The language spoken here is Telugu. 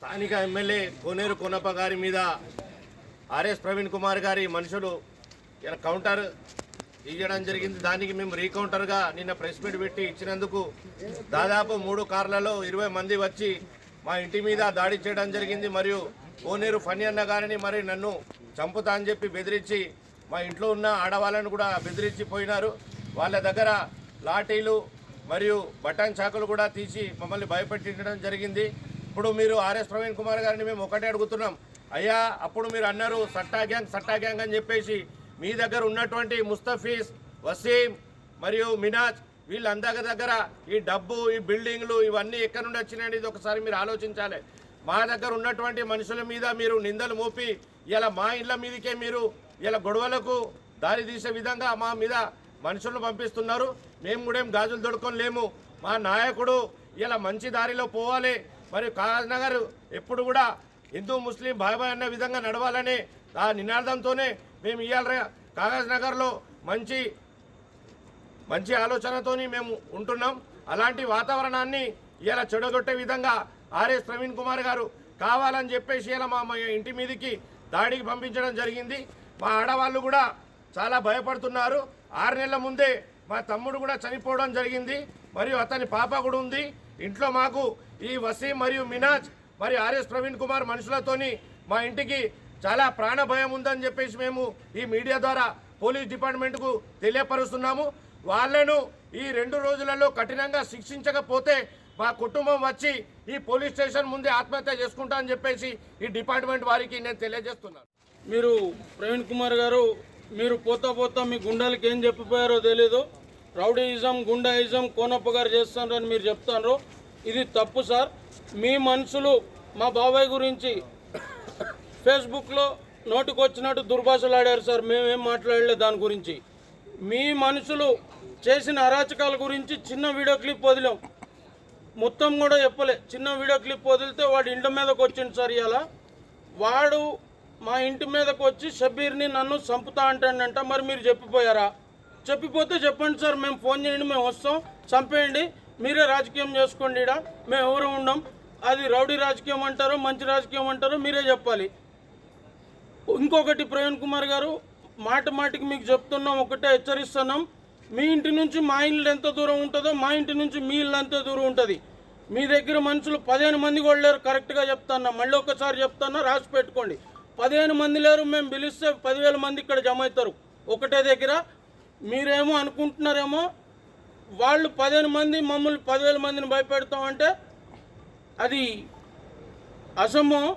స్థానిక ఎమ్మెల్యే కోనేరు కోనప్ప గారి మీద ఆర్ఎస్ ప్రవీణ్ కుమార్ గారి మనుషులు ఇలా కౌంటర్ ఇవ్వడం జరిగింది. దానికి మేము రీకౌంటర్గా నిన్న ప్రెస్ మీట్ పెట్టి ఇచ్చినందుకు దాదాపు మూడు కార్లలో ఇరవై మంది వచ్చి మా ఇంటి మీద దాడి చేయడం జరిగింది. మరియు కోనేరు ఫణి అన్న గారిని మరి నన్ను చంపుతా అని చెప్పి బెదిరించి మా ఇంట్లో ఉన్న ఆడవాళ్ళను కూడా బెదిరించి పోయినారు. వాళ్ళ దగ్గర లాఠీలు మరియు బటన్ చాకులు కూడా తీసి మమ్మల్ని భయపెట్టించడం జరిగింది. ఇప్పుడు మీరు ఆర్ఎస్ ప్రవీణ్ కుమార్ గారిని మేము ఒకటే అడుగుతున్నాం. అయ్యా అప్పుడు మీరు అన్నారు సట్టా గ్యాంగ్ సట్టా గ్యాంగ్ అని చెప్పేసి మీ దగ్గర ఉన్నటువంటి ముస్తఫీజ్ వసీం మరియు మినాజ్ వీళ్ళందరి దగ్గర ఈ డబ్బు ఈ బిల్డింగ్లు ఇవన్నీ ఎక్కడి నుండి వచ్చినాయి ఇది ఒకసారి మీరు ఆలోచించాలి. మా దగ్గర ఉన్నటువంటి మనుషుల మీద మీరు నిందలు మోపి ఇలా మా ఇళ్ళ మీదకే మీరు ఇలా గొడవలకు దారి తీసే విధంగా మా మీద మనుషులను పంపిస్తున్నారు. మేము కూడా ఏం గాజులు దొడుకొని లేము. మా నాయకుడు ఇలా మంచి దారిలో పోవాలి. మరియు కాగజ్ నగర్ ఎప్పుడు కూడా హిందూ ముస్లిం భాయభాయ్ అనే విధంగా నడవాలని ఆ నినాదంతోనే మేము ఇవాళ కాగజ్ నగర్లో మంచి మంచి ఆలోచనతోని మేము ఉంటున్నాం. అలాంటి వాతావరణాన్ని ఇలా చెడగొట్టే విధంగా ఆర్ఎస్ ప్రవీణ్ కుమార్ గారు కావాలని చెప్పేసి ఇలా మా ఇంటి మీదకి దాడికి పంపించడం జరిగింది. మా ఆడవాళ్ళు కూడా చాలా భయపడుతున్నారు. ఆరు నెలల ముందే మా తమ్ముడు కూడా చనిపోవడం జరిగింది. మరియు అతని పాప కూడా ఉంది. ఇంట్లో మాకు ఈ వసీం మరియు మినాజ్ మరి ఆర్ఎస్ ప్రవీణ్ కుమార్ మనుషులతోని మా ఇంటికి చాలా ప్రాణ భయం ఉందని చెప్పేసి మేము ఈ మీడియా ద్వారా పోలీస్ డిపార్ట్మెంట్కు తెలియపరుస్తున్నాము. వాళ్ళను ఈ రెండు రోజులలో కఠినంగా శిక్షించకపోతే మా కుటుంబం వచ్చి ఈ పోలీస్ స్టేషన్ ముందే ఆత్మహత్య చేసుకుంటా అని చెప్పేసి ఈ డిపార్ట్మెంట్ వారికి నేను తెలియజేస్తున్నాను. మీరు ప్రవీణ్ కుమార్ గారు మీరు పోతా పోతా మీ గుండాలకి ఏం చెప్పిపోయారో తెలీదు. రౌడీయిజం గుండాయిజం కోనప్ప గారు చేస్తారని మీరు చెప్తారు ఇది తప్పు సార్. మీ మనుషులు మా బాబాయ్ గురించి ఫేస్బుక్లో నోటికొచ్చినట్టు దుర్భాషలు ఆడారు సార్. మేమేం మాట్లాడలేదు దాని గురించి. మీ మనుషులు చేసిన అరాచకాల గురించి చిన్న వీడియో క్లిప్ వదిలాం. మొత్తం కూడా చెప్పలే. చిన్న వీడియో క్లిప్ వదిలితే వాడు ఇంటి మీదకి వచ్చింది సార్ ఇలా వాడు మా ఇంటి మీదకి వచ్చి షబీర్ని నన్ను చంపుతా అంటాడంట. మరి మీరు చెప్పిపోయారా? చెప్పిపోతే చెప్పండి సార్. మేము ఫోన్ చేయండి మేము వస్తాం. చంపేయండి. మీరే రాజకీయం చేసుకోండి ఈడ. మేము ఎవరు ఉండం? అది రౌడీ రాజకీయం అంటారో మంచి రాజకీయం అంటారో మీరే చెప్పాలి. ఇంకొకటి ప్రవీణ్ కుమార్ గారు మాట మాటికి మీకు చెప్తున్నాం ఒకటే హెచ్చరిస్తున్నాం. మీ ఇంటి నుంచి మా ఇల్లు ఎంత దూరం ఉంటుందో మా ఇంటి నుంచి మీ ఇల్లు అంతే దూరం ఉంటుంది. మీ దగ్గర మనుషులు పదిహేను మంది కూడా లేరు కరెక్ట్గా చెప్తాన్నా. మళ్ళీ ఒకసారి చెప్తాన్నా రాసి పెట్టుకోండి. పదిహేను మంది లేరు మేము పిలిస్తే పదివేల మంది ఇక్కడ జమ అవుతారు. ఒకటే దగ్గర. మీరేమో అనుకుంటున్నారేమో వాళ్ళు పదిహేను మంది మమ్మల్ని పదివేల మందిని భయపెడతామంటే అది అసంభవం.